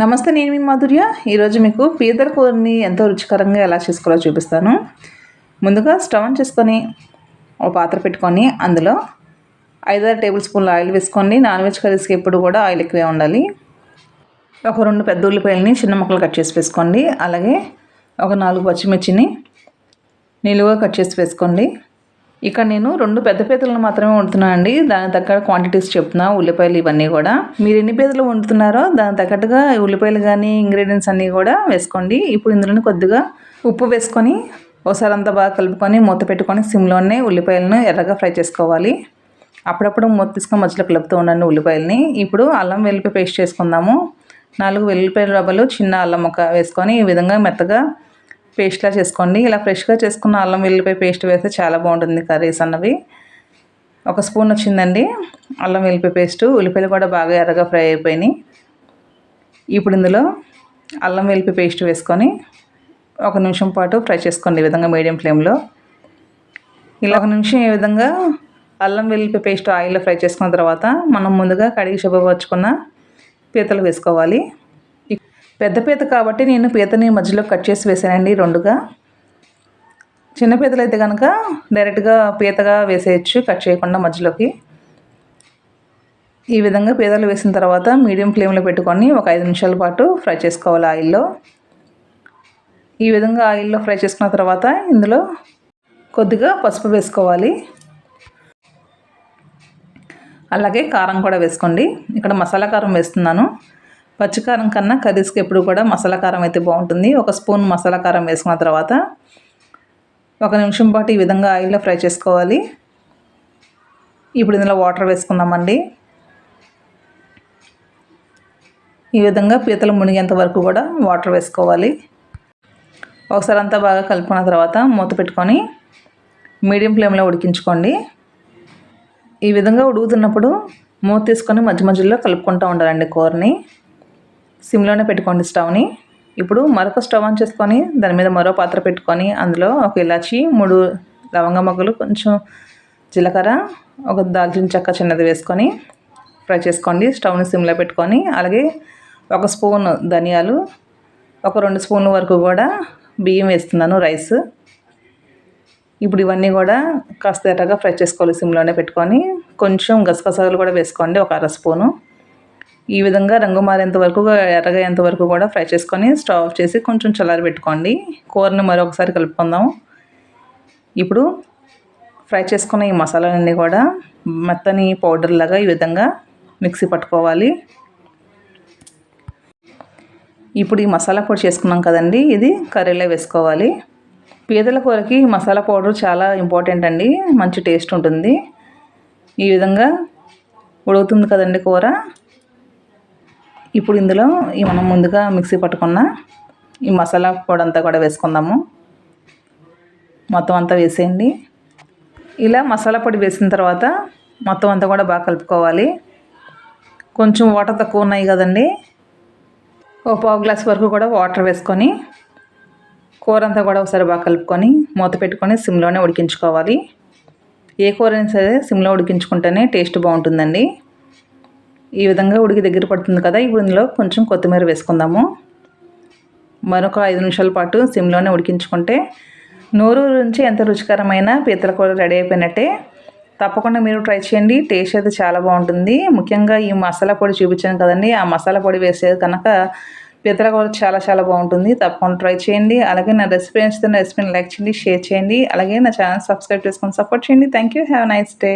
నమస్తే నేను మీ మాధుర్య. ఈరోజు మీకు పీతల కూరని ఎంతో రుచికరంగా ఎలా చేసుకోవాలో చూపిస్తాను. ముందుగా స్టవ్ ఆన్ చేసుకొని ఒక పాత్ర పెట్టుకొని అందులో ఐదారు టేబుల్ స్పూన్ల ఆయిల్ వేసుకోండి. నాన్ వెజ్ కర్రీస్కి ఎప్పుడు కూడా ఆయిల్ ఎక్కువే ఉండాలి. ఒక రెండు పెద్ద ఉల్లిపాయలని చిన్న ముక్కలు కట్ చేసి వేసుకోండి. అలాగే ఒక నాలుగు పచ్చిమిర్చిని నిలువుగా కట్ చేసి వేసుకోండి. ఇక్కడ నేను రెండు పెద్ద పీతలను మాత్రమే వండుతున్నాను అండి. దాని తగ్గ క్వాంటిటీస్ చెప్తున్నా ఉల్లిపాయలు ఇవన్నీ కూడా. మీరు ఎన్ని పీతలు వండుతున్నారో దాని తగ్గట్టుగా ఉల్లిపాయలు కానీ ఇంగ్రీడియంట్స్ అన్నీ కూడా వేసుకోండి. ఇప్పుడు ఇందులోనే కొద్దిగా ఉప్పు వేసుకొని ఒకసారి అంతా బాగా కలుపుకొని మూత పెట్టుకొని సిమ్లోనే ఉల్లిపాయలను ఎర్రగా ఫ్రై చేసుకోవాలి. అప్పుడప్పుడు మూత తీసుకొని మధ్యలో కలుపుతూ ఉండండి ఉల్లిపాయలని. ఇప్పుడు అల్లం వెల్లిపాయ పేస్ట్ చేసుకుందాము. నాలుగు వెల్లిపాయ రవ్వలు చిన్న అల్లం ముక్క వేసుకొని ఈ విధంగా మెత్తగా పేస్ట్లా చేసుకోండి. ఇలా ఫ్రెష్గా చేసుకున్న అల్లం వెల్లిపాయ పేస్ట్ వేస్తే చాలా బాగుంటుంది కర్రీస్ అన్నవి. ఒక స్పూన్ వచ్చిందండి. అల్లం వెల్లిపాయ పేస్ట్ ఉల్లిపాయలు కూడా బాగా ఎర్రగా ఫ్రై అయిపోయినాయి. ఇప్పుడు ఇందులో అల్లం వెల్లిపాయ పేస్ట్ వేసుకొని ఒక నిమిషం పాటు ఫ్రై చేసుకోండి ఈ విధంగా మీడియం ఫ్లేమ్లో. ఇలా ఒక నిమిషం ఈ విధంగా అల్లం వెల్లిపాయ పేస్ట్ ఆయిల్లో ఫ్రై చేసుకున్న తర్వాత మనం ముందుగా కడిగి శుభపరచుకున్న పీతలు వేసుకోవాలి. పెద్ద పీత కాబట్టి నేను పీతని మధ్యలో కట్ చేసి వేసానండి రెండుగా. చిన్న పీతలు అయితే కనుక డైరెక్ట్గా పీతగా వేసేయచ్చు కట్ చేయకుండా మధ్యలోకి. ఈ విధంగా పీతలు వేసిన తర్వాత మీడియం ఫ్లేమ్లో పెట్టుకొని ఒక ఐదు నిమిషాల పాటు ఫ్రై చేసుకోవాలి ఆయిల్లో. ఈ విధంగా ఆయిల్లో ఫ్రై చేసుకున్న తర్వాత ఇందులో కొద్దిగా పసుపు వేసుకోవాలి. అలాగే కారం కూడా వేసుకోండి. ఇక్కడ మసాలా కారం వేస్తున్నాను. పచ్చికారం కన్నా కర్రీస్కి ఎప్పుడు కూడా మసాలా కారం అయితే బాగుంటుంది. ఒక స్పూన్ మసాలా కారం వేసుకున్న తర్వాత ఒక నిమిషం పాటు ఈ విధంగా ఆయిల్లో ఫ్రై చేసుకోవాలి. ఇప్పుడు ఇందులో వాటర్ వేసుకుందామండి. ఈ విధంగా పీతలు మునిగేంత వరకు కూడా వాటర్ వేసుకోవాలి. ఒకసారి అంతా బాగా కలుపుకున్న తర్వాత మూత పెట్టుకొని మీడియం ఫ్లేమ్లో ఉడికించుకోండి. ఈ విధంగా ఉడుకుతున్నప్పుడు మూత తీసుకొని మధ్య మధ్యలో కలుపుకుంటూ ఉండాలండి కూరని. సిమ్లోనే పెట్టుకోండి స్టవ్ని. ఇప్పుడు మరొక స్టవ్ ఆన్ చేసుకొని దాని మీద మరో పాత్ర పెట్టుకొని అందులో ఒక ఇలాచి మూడు లవంగ మొగ్గలు కొంచెం జీలకర్ర ఒక దాల్చిన చెక్క చిన్నది వేసుకొని ఫ్రై చేసుకోండి. స్టవ్ని సిమ్లో పెట్టుకొని అలాగే ఒక స్పూన్ ధనియాలు ఒక రెండు స్పూన్ల వరకు కూడా బియ్యం వేస్తున్నాను రైస్. ఇప్పుడు ఇవన్నీ కూడా కాస్త ఎర్రగా ఫ్రై చేసుకోవాలి సిమ్లోనే పెట్టుకొని. కొంచెం గసగసాలు కూడా వేసుకోండి ఒక అర స్పూను. ఈ విధంగా రంగు మారేంత వరకు ఎర్రగయ్యేంత వరకు కూడా ఫ్రై చేసుకొని స్టవ్ ఆఫ్ చేసి కొంచెం చల్లారి పెట్టుకోండి. కూరని మరొకసారి కలుపుకుందాం. ఇప్పుడు ఫ్రై చేసుకున్న ఈ మసాలాలన్నీ కూడా మెత్తని పౌడర్ లాగా ఈ విధంగా మిక్సీ పట్టుకోవాలి. ఇప్పుడు ఈ మసాలా పొడి చేసుకున్నాం కదండి ఇది కర్రీలో వేసుకోవాలి. పీదల కూరకి మసాలా పౌడర్ చాలా ఇంపార్టెంట్ అండి మంచి టేస్ట్ ఉంటుంది. ఈ విధంగా ఉడుకుతుంది కదండి కూర. ఇప్పుడు ఇందులో ఈ మనం ముందుగా మిక్సీ పట్టుకున్న ఈ మసాలా పొడి అంతా కూడా వేసుకుందాము. మొత్తం అంతా వేసేయండి. ఇలా మసాలా పొడి వేసిన తర్వాత మొత్తం అంతా కూడా బాగా కలుపుకోవాలి. కొంచెం వాటర్ తక్కువ ఉన్నాయి కదండి. ఓ పావు గ్లాస్ వరకు కూడా వాటర్ వేసుకొని కూర అంతా కూడా ఒకసారి బాగా కలుపుకొని మూత పెట్టుకొని సిమ్లోనే ఉడికించుకోవాలి. ఏ కూర అయినా సరే సిమ్లో ఉడికించుకుంటేనే టేస్ట్ బాగుంటుందండి. ఈ విధంగా ఉడికి దగ్గర పడుతుంది కదా ఇప్పుడు ఇందులో కొంచెం కొత్తిమీర వేసుకుందాము. మరొక ఐదు నిమిషాల పాటు సిమ్లోనే ఉడికించుకుంటే నోరు నుంచి ఎంత రుచికరమైన పీతల కూర రెడీ అయిపోయినట్టే. తప్పకుండా మీరు ట్రై చేయండి టేస్ట్ అయితే చాలా బాగుంటుంది. ముఖ్యంగా ఈ మసాలా పొడి చూపించాను కదండి ఆ మసాలా పొడి వేసేది కనుక పీతల కూర చాలా చాలా బాగుంటుంది. తప్పకుండా ట్రై చేయండి. అలాగే నా రెసిపీ నచ్చితే నా రెసిపీని లైక్ చేయండి షేర్ చేయండి. అలాగే నా ఛానల్ సబ్స్క్రైబ్ చేసుకొని సపోర్ట్ చేయండి. Thank you. Have nice day.